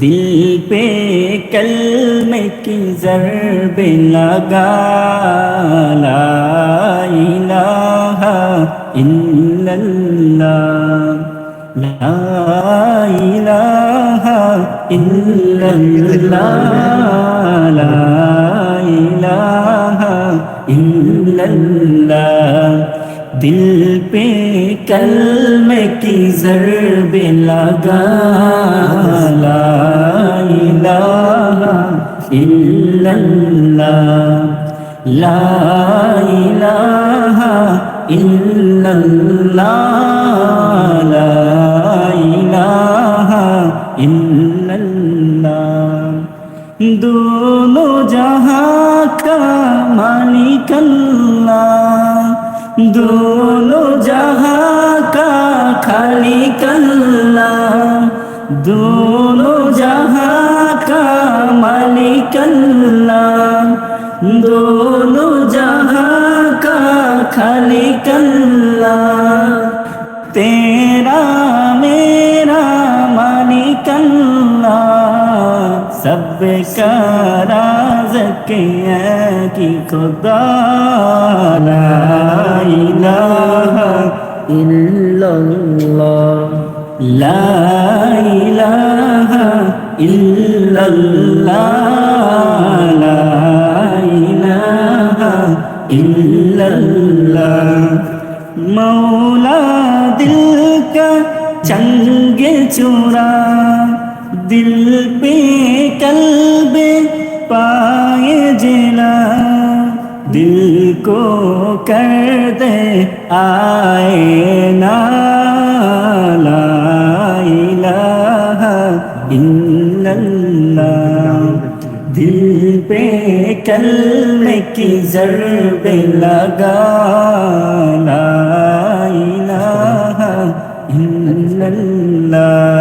دل پہ کلمے کی ضرب لگا، لا الہ الا اللہ، لا الہ الا اللہ، لا الہ الا اللہ۔ دل پہ کلمے کی ضرب لگا ইল্লাল্লাহ লা ইলাহা ইল্লাল্লাহ, লা ইলাহা ইল্লাল্লাহ। দুনো জাহান কা মালিক আল্লাহ দুনো জাহান কা খালিক আল্লাহ মালিকল্লাহ। দোনো জহা কা খালিকল্লাহ। তেরা মেরা মালিকল্লাহ। সব কারাজ কে কি খুদা। লা ইলাহা ইল্লাল্লাহ। इलाहा इल्लल्लाह ला इलाहा इल्लल्लाह ला इलाहा इल्लल्लाह मौला दिल का चंगे चुरा दिल पे कल्बे पाए जिला दिल को कर दे आए ना ला इलाहा دل پہ کلم کی ضرب لگا لا الہ الا اللہ